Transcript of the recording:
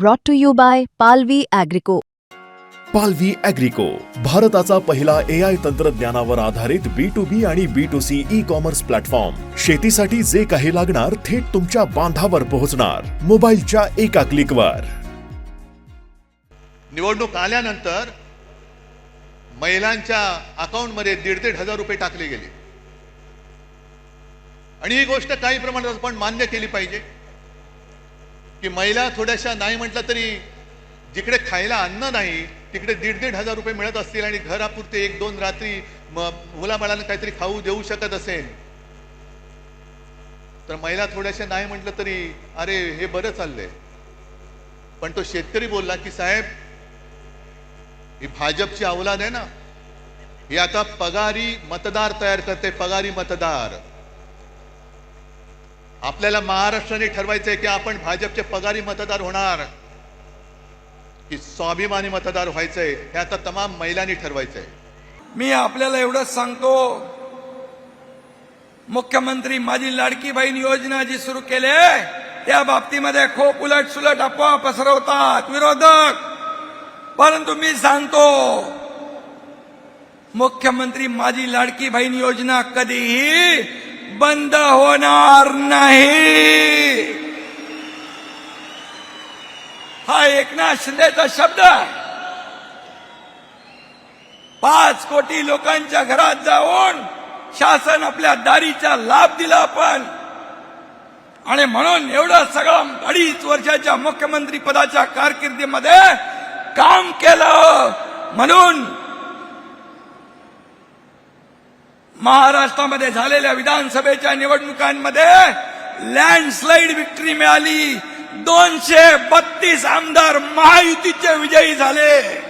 brought to you by Palvi Agrico. पालवी अॅग्रिको भारताचा पहिला ए आय तंत्रज्ञानावर आधारित बी टू बी आणि B to C e commerce platform शेतीसाठी जे काही लागणार थेट तुमच्या बांधावर पोहोचणार. मोबाईलच्या एका क्लिकवर निवडणूक आल्यानंतर महिलांच्या अकाउंटमध्ये दीड दीड हजार रुपये टाकले गेले. आणि ही गोष्ट काही प्रमाणात आपण मान्य केली पाहिजे. की महिला थोड्याशा नाही म्हटलं तरी जिकडे खायला अन्न नाही तिकडे दीड दीड हजार रुपये मिळत असतील आणि घरापुरते एक दोन रात्री मुलाबाळांना काहीतरी खाऊ देऊ शकत असेल. तर महिला थोड्याशा नाही म्हटलं तरी अरे हे बरं चाललंय. पण तो शेतकरी बोलला की साहेब ही भाजपची अवलाद आहे ना ही आता पगारी मतदार तयार करते पगारी मतदार. आपल्याला महाराष्ट्राने ठरवायचंय की आपण भाजपचे पगारी मतदार होणार. की स्वाभिमानी मतदार व्हायचंय हे आता तमाम महिलांनी ठरवायचंय. मी आपल्याला एवढंच सांगतो मुख्यमंत्री माझी लाडकी बहीण योजना जी सुरू केली त्या बाबतीमध्ये खूप उलट सुलट अफवा पसरवतात विरोधक. परंतु मी सांगतो मुख्यमंत्री माझी लाडकी बहीण योजना कधीही बंद होणार नाही. हा एकनाथ शिंदेचा शब्द आहे. पाच कोटी लोकांच्या घरात जाऊन शासन आपल्या दारीचा लाभ दिला आपण. आणि म्हणून एवढं सगळं अडीच वर्षाच्या मुख्यमंत्री पदाच्या कारकिर्दीमध्ये काम केलं. म्हणून महाराष्ट्रामध्ये झालेल्या विधानसभेच्या निवडणुकांमध्ये लँडस्लाईड विक्ट्री मिळाली. दोनशे बत्तीस आमदार महायुतीचे विजयी झाले.